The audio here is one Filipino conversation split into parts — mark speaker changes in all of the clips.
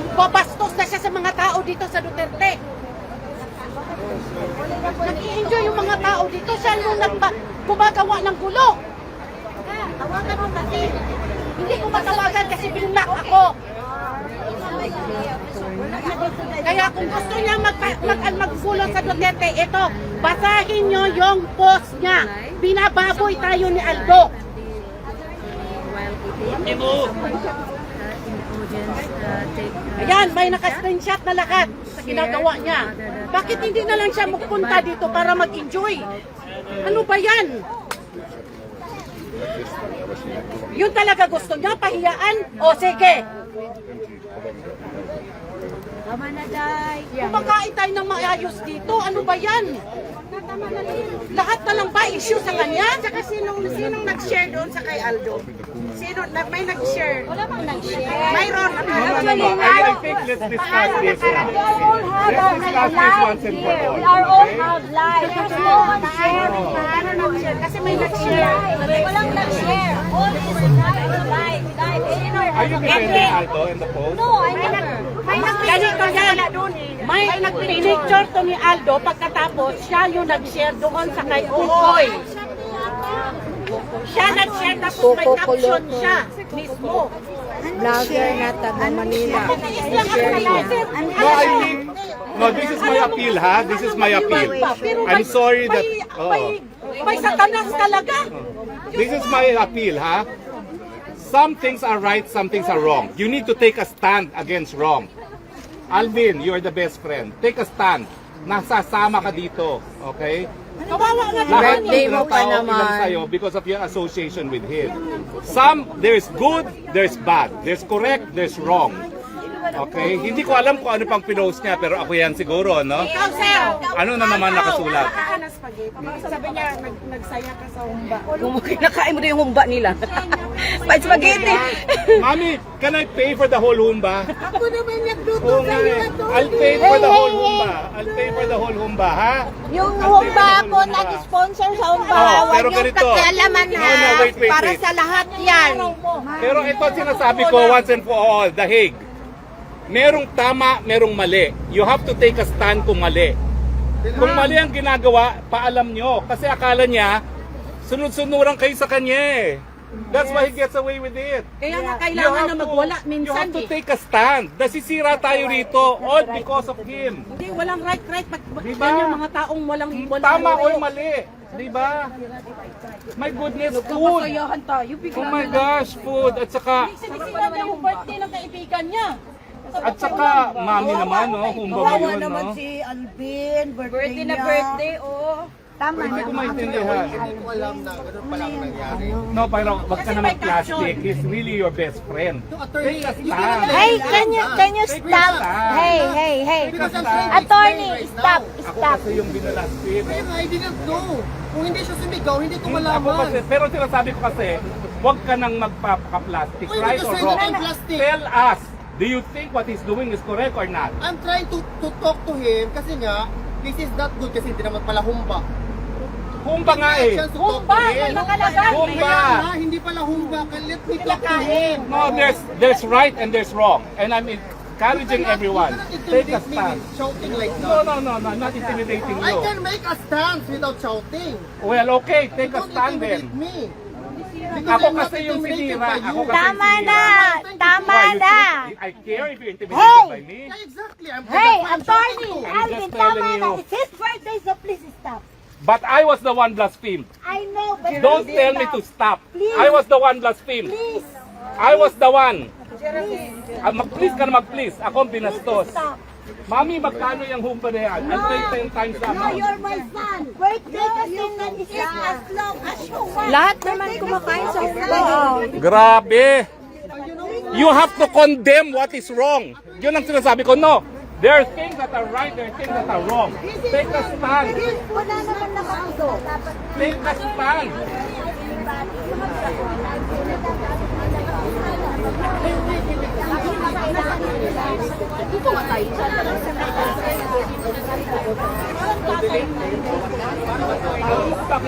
Speaker 1: Mambabastos na siya sa mga tao dito sa Duterte. Nag-i-enjoy yung mga tao dito. Siya yung nagba, gumagawa ng gulo. Tawagan mo kasi. Hindi ko matawagan kasi binlock ako. Kaya kung gusto niya mag, mag, maggulo sa Duterte, ito, basahin niyo yung post niya. Binababoy tayo ni Aldo. Ayan, may naka-screenshot na lahat sa ginagawa niya. Bakit hindi na lang siya magpunta dito para mag-enjoy? Ano ba yan? Yun talaga gusto niya, pahiyaan? O sige,
Speaker 2: Tama na, Day.
Speaker 1: kumakain tayo ng maayos dito. Ano ba yan? Lahat na lang ba issue sa kanya?
Speaker 3: Tsaka sinong, sinong nag-share doon sa kay Aldo? Sino, na, may nag-share?
Speaker 2: Wala bang nag-share?
Speaker 3: Mayroon.
Speaker 2: Actually,
Speaker 4: I, I think let's discuss this
Speaker 2: we are all have
Speaker 4: Let's
Speaker 2: our
Speaker 4: discuss this
Speaker 2: lives
Speaker 4: once and for
Speaker 2: here.
Speaker 4: all.
Speaker 2: We are all have. There's no one sharing.
Speaker 3: Paano nag-share? Kasi may nag-share.
Speaker 2: Walang nag-share. All is live, live, live. Sino?
Speaker 4: Are you defending Aldo in the post?
Speaker 2: No, I never.
Speaker 1: May ganito yan. May nag-picture to ni Aldo pagkatapos siya yung nag-share doon sa kay Ukoy. Siya nag-share tapos may caption siya mismo.
Speaker 5: Vlogger na taga Manila.
Speaker 1: Nais lang ako naisip.
Speaker 4: No, I think, no, this is my appeal, ha? This is my appeal. I'm sorry that, oh,
Speaker 1: May, may satanas talaga.
Speaker 4: this is my appeal, ha? Some things are right, some things are wrong. You need to take a stand against wrong. Alvin, you're the best friend. Take a stand. Nasasama ka dito, okay?
Speaker 1: Kawawa nga naman.
Speaker 5: Birthday mo pa naman.
Speaker 4: sa'yo because of your association with him. Some, there's good, there's bad. There's correct, there's wrong. Okay? Hindi ko alam kung ano pang pinost niya, pero ako yan siguro, no?
Speaker 1: Ikaw, sir.
Speaker 4: Ano na naman nakasulat?
Speaker 3: Sabi niya, nag, nagsaya ka sa humba.
Speaker 5: Kung kinakain mo na yung humba nila. Pa spaghetti.
Speaker 4: Mami, can I pay for the whole humba?
Speaker 3: Ako naman nagluto
Speaker 4: Oo nga eh. I'll pay for the whole humba. I'll pay for the whole humba, ha?
Speaker 2: Yung
Speaker 4: I'll pay
Speaker 2: humba
Speaker 4: for the
Speaker 2: ako,
Speaker 4: whole humba.
Speaker 2: nag-sponsor sa humba.
Speaker 4: Oh,
Speaker 2: Huwag
Speaker 4: pero
Speaker 2: yung
Speaker 4: ganito.
Speaker 2: kakialaman
Speaker 4: No,
Speaker 2: ha.
Speaker 4: no, wait, wait,
Speaker 2: Para
Speaker 4: wait.
Speaker 2: sa lahat yan.
Speaker 4: Pero ito ang sinasabi ko once and for all, The Hague. Merong tama, merong mali. You have to take a stand kung mali. Kung mali ang ginagawa, paalam nyo. Kasi akala niya, sunod-sunuran kayo sa kanya eh. That's why he gets away with it.
Speaker 1: Kaya nga
Speaker 4: You
Speaker 1: kailangan
Speaker 4: have
Speaker 1: na
Speaker 4: to-
Speaker 1: magwala
Speaker 4: You
Speaker 1: minsan
Speaker 4: have to
Speaker 1: eh.
Speaker 4: take a stand. Nasisira tayo rito all because of him.
Speaker 1: Hindi, walang right, right. Pag,
Speaker 4: Diba?
Speaker 1: yan yung mga taong walang, walang
Speaker 4: Tama o mali. Di ba? My goodness, food.
Speaker 1: tayo.
Speaker 4: Oh my gosh, food. At saka,
Speaker 1: Sinisira niya yung birthday ng kaibigan niya.
Speaker 4: at saka, mami naman, no? Humba mo yun, no?
Speaker 3: Alvin,
Speaker 2: Birthday na birthday, oh. Tama
Speaker 4: Hindi ko maintindihan.
Speaker 6: Hindi ko alam na ganun palang nangyari.
Speaker 4: No, pero wag ka na mag-plastic. He's really your best friend.
Speaker 6: Attorney,
Speaker 4: Take a
Speaker 6: you
Speaker 4: stand.
Speaker 2: Hey, can you can you stop? Hey, hey, hey.
Speaker 6: Because I'm trying to
Speaker 2: Attorney, stop.
Speaker 4: Ako
Speaker 2: stop.
Speaker 4: kasi yung binalastin.
Speaker 6: Kaya nga, I didn't know. Kung hindi siya sumigaw, hindi ko
Speaker 4: Ako kasi,
Speaker 6: malaman.
Speaker 4: pero sinasabi ko kasi, wag ka nang magpapaka-plastic.
Speaker 6: Uy,
Speaker 4: Right or wrong?
Speaker 6: plastic.
Speaker 4: Tell us, do you think what he's doing is correct or not?
Speaker 6: I'm trying to to talk to him kasi nga, this is not good kasi hindi naman pala humba.
Speaker 4: Humba nga eh.
Speaker 1: Humba, may nakalagay.
Speaker 4: Humba.
Speaker 6: Hindi pala humba. Let me talk to him.
Speaker 4: No, there's there's right and there's wrong. And I'm encouraging everyone. Take a stand.
Speaker 6: shouting like
Speaker 4: No,
Speaker 6: that.
Speaker 4: no, no, no, I'm not intimidating
Speaker 6: I
Speaker 4: you.
Speaker 6: can make a stance without shouting.
Speaker 4: Well, okay, take a
Speaker 6: Don't
Speaker 4: stand
Speaker 6: intimidate
Speaker 4: then.
Speaker 6: me. Because
Speaker 4: Ako kasi yung sinira. Ako kasi
Speaker 2: Tama
Speaker 4: yung
Speaker 2: na, tama na.
Speaker 4: I care if you're intimidated
Speaker 2: Hey!
Speaker 4: by me?
Speaker 6: Yeah, exactly. I'm
Speaker 2: Hey,
Speaker 6: I'm.
Speaker 4: I'm
Speaker 2: Alvin,
Speaker 4: just
Speaker 2: tama
Speaker 4: telling
Speaker 2: na.
Speaker 4: you.
Speaker 2: It's his birthday, so please.
Speaker 4: But I was the one blasphemed.
Speaker 2: I know, but
Speaker 4: Don't tell me to stop.
Speaker 2: Please.
Speaker 4: I was the one blasphemed.
Speaker 2: Please,
Speaker 4: I was the one.
Speaker 2: please,
Speaker 4: Ah, mag-please ka na mag-please. Ako ang binastos.
Speaker 2: stop.
Speaker 4: Mami, magkano yung humpa na yan? I'll pay 10 times that
Speaker 2: No,
Speaker 4: amount.
Speaker 2: you're my son. Birthday kasi na is as long as you want.
Speaker 5: Lahat naman kumakain sa humba.
Speaker 4: Grabe! You have to condemn what is wrong. Yun ang sinasabi ko. No. There are things that are right, there are things that are wrong. Take a stand.
Speaker 2: Wala naman nakauso.
Speaker 4: Take a stand.
Speaker 2: Dito nga tayo.
Speaker 4: Delete. bakit inilabas ko nito?
Speaker 5: My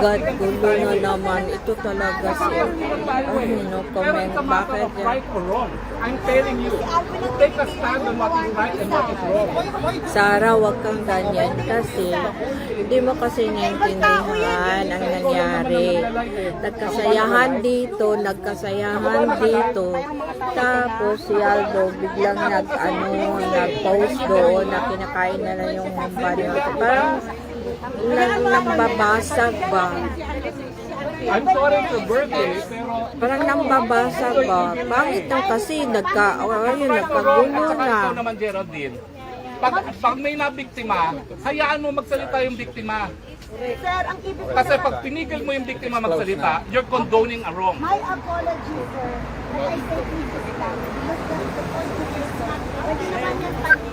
Speaker 5: God, gulo na naman. Ito talaga si... Ay, no
Speaker 4: Pero
Speaker 5: comment. Bakit yan?
Speaker 4: I'm telling you, to take a stand on what is right and what is wrong.
Speaker 5: Sara, wag kang ganyan kasi hindi mo kasi naiintindihan ang nangyari. Nagkasayahan dito, nagkasayahan dito. Tapos si Aldo biglang nag, ano, nag-post doon na kinakain na lang yung niya. Parang nang, nambabasag ba?
Speaker 4: I'm sorry your birthday, pero
Speaker 5: Parang nambabasag ba? Pangit lang kasi nagka, ayun,
Speaker 4: or wrong,
Speaker 5: nagkagulo na.
Speaker 4: ikaw naman Geraldine, pag, pag may nabiktima, hayaan mo magsalita yung biktima.
Speaker 2: Sir, ang ibig
Speaker 4: Kasi pag pinigil mo yung biktima magsalita, you're condoning a wrong.
Speaker 2: My apology, sir. When I say please stop, because the, the point is not, pwede naman yan